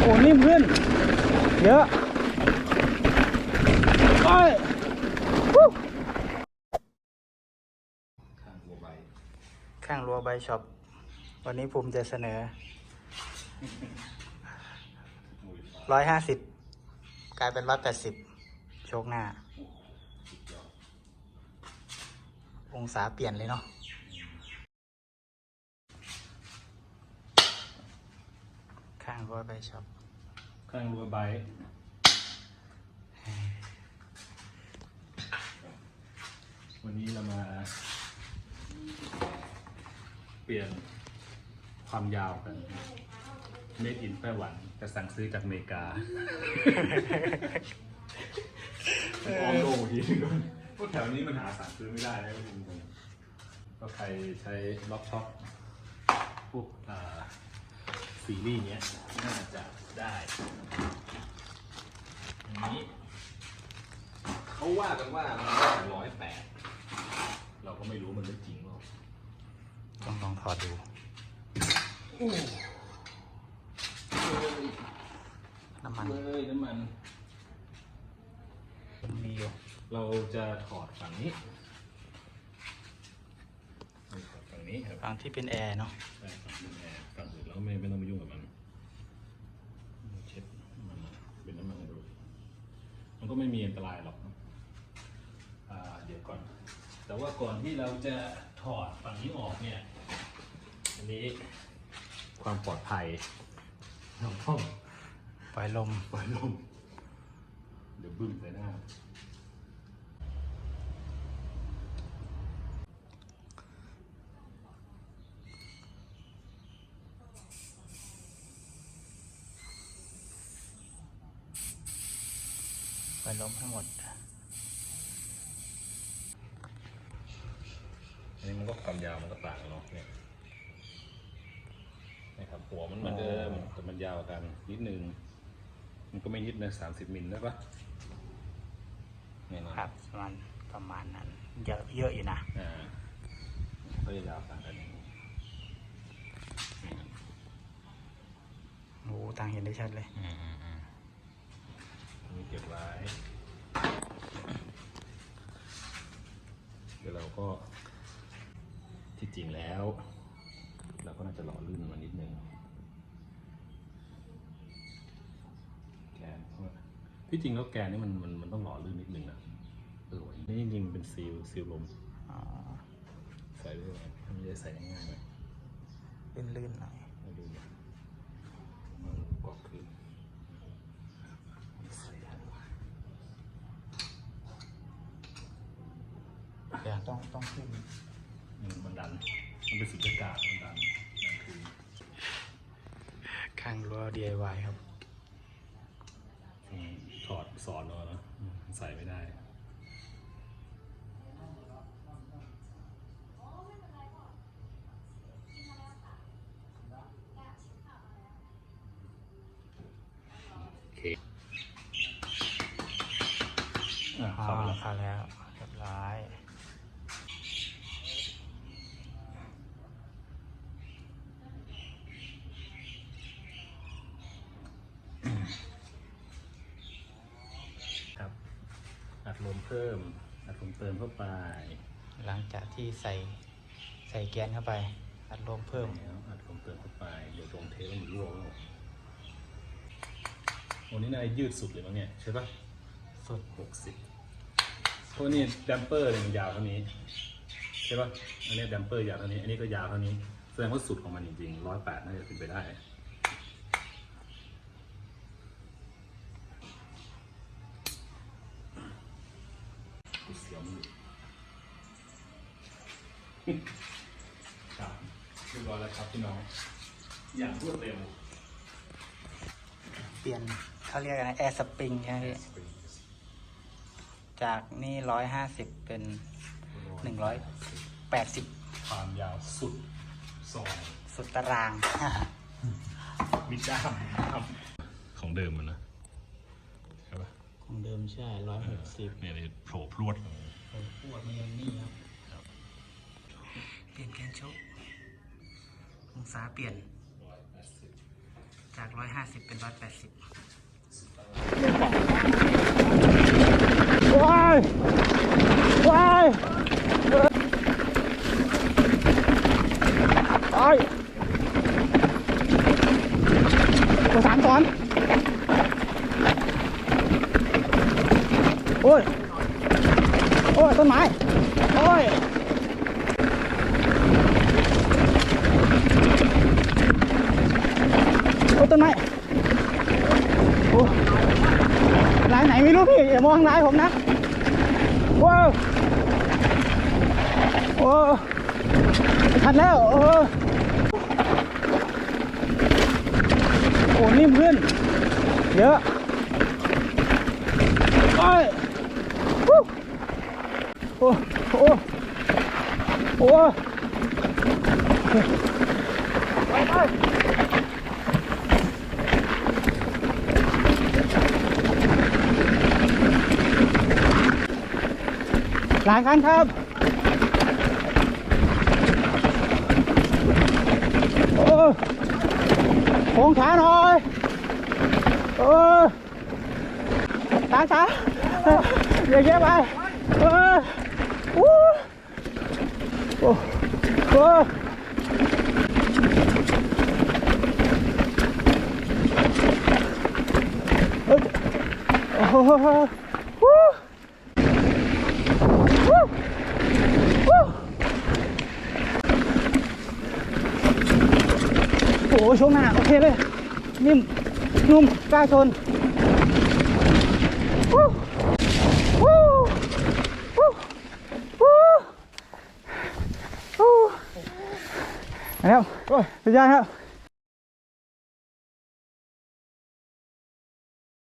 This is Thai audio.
โอ้นิ่มขึ้น เยอะไปข้างหัวใบข้างรั้วใบช็อป วันนี้ผมจะเสนอร้อยห้าสิบกลายเป็นร้อยแปดสิบโชคหน้าสุดยอดองศาเปลี่ยนเลยเนาะ ข้าง รัวใบช็อปข้างรัวใบวันนี้เรามา เปลี่ยนความยาวกัน เมดอินไต้หวันแต่สั่งซื้อจากอเมริกาออมโลกทีนึงพวกแถวนี้มันหาสั่งซื้อไม่ได้นะจริงก็ใครใช้ล็อกช็อปพวกอ่า ซีรีส์เนี้ยน่าจะได้อันนี้เขาว่ากันว่ามันได้ร้อยแปดเราก็ไม่รู้มันเป็นจริงหรอกต้องลองถอดดูน้ำมันเลยน้ำมัน มีอยู่ เราจะถอดฝั่งนี้ถอดฝั่งนี้ครับ ฝั่งที่เป็นแอร์เนาะใช่ฝั่งนี้แอร์ฝั่งอื่นเราไม่ไม่ต้องไปยุ่งกับมันเช็ดมันเป็นน้ำมันดูมันก็ไม่มี อันตรายหรอกนะอ่าเดี๋ยวก่อน แต่ว่าก่อนที่เราจะถอดฝั่งนี้ออกเนี่ย อันนี้ความปลอดภัยเราต้องปล่อยลมปล่อยลม เดี๋ยวบึ้มใส่หน้า ปล่อยลมให้หมดอันนี้มันก็ความยาวมันก็ต่างกันเนาะเนี่ยนะครับหัวมันเหมือนเดิมแต่มันยาวกันนิดนึง มันก็ไม่นิดนะสามสิบมิลได้ปะเนี่ยนะครับประมาณประมาณนั้น เยอะเยอะอยู่นะอ่าก็จะยาวต่างกันอย่างนี้นี่นะโอ้โหต่างเห็นได้ชัดเลย อืมอืมอืมอันนี้ เก็บไว้ เดี๋ยวเราก็ที่จริงแล้ว เราก็น่าจะหล่อลื่นมันนิดนึงแกนเพราะว่าที่จริงแล้วแกนนี่มันมันมันต้องหล่อลื่นนิดนึงนะเออว่ะนี่จริงๆมันเป็นซีลซีลลมอ๋อใส่ด้วยมันจะได้ใส่ง่ายๆหน่อยลื่นๆหน่อยให้ดูมันกรอบขึ้นใส่ได้ เดี๋ยว ต้องต้องขึ้นอืมมันดัน มันเป็นสุญญากาศมันดันดันคือข้างรั้ว DIY ครับ อืมถอดสอนเอาเนอะอืมใส่ไม่ได้ โอเคอะอ๋อเข้าไปแล้ว เข้าแล้วเรียบร้อย ครับ อัดลมเพิ่มอัดลมเติมเข้าไปหลังจากที่ใส่ใส่แกนเข้าไป อัดลมเพิ่มแล้วอัดลมเติมเข้าไปเดี๋ยวลมเทแล้วมันรั่วแล้วโอ้นี่นายยืดสุดเลยมั้งเนี่ยใช่ปะสุดหกสิบเพราะนี่ดัมเปอร์เนี่ยมันยาวเท่านี้ใช่ปะอันนี้ดัมเปอร์ยาวเท่านี้ อันนี้ก็ยาวเท่านี้แสดงว่าสุดของมันจริงๆร้อยแปดน่าจะเป็นไปได้ ครับเรียบร้อยแล้วครับพี่น้อง อย่างรวดเร็วเปลี่ยนเขาเรียกอะไรแอร์สปริงใช่ไหมพี่จากนี่ร้อยห้าสิบเป็นหนึ่งร้อยแปดสิบความยาวสุดซอยสุดตาราง มีด้ามมีด้ามของเดิมมันนะใช่ปะของเดิมใช่ร้อยหกสิบเนี่ยนี่โผล่พรวดปวดมันยังนี่ครับเป ลี่ยนแกนชกองศาเปลี่ยน จากร้อยห้าสิบเป็นร้อยแปดสิบว้ายว้ายไอ้ประสานก่อนโอ้ย โอ้ย ต้นไม้ โอ้ย อ้ต้นไม้โอ้ร้านไหนไม่รู้พี่อย่ามองร้านผมนะว้าวโอ้ทันแล้วโอ้โอ้นิ่มขึ้นเยอะโอ้ยโอ้โอ้โอ้ไปไป หลายคันครับโอ้โค้งขาหน่อยเออช้าช้าเอออย่าเยอะไปเอออู้โอ้โอ้เอ้โอ้โหวู้วู้วู้ โอ้โหช่วงหน้า โอเคเลย นิ่ม นุ่มกล้าชนวู้วู้วู้วู้วู้นะครับโอ้ยสุดยอดครับ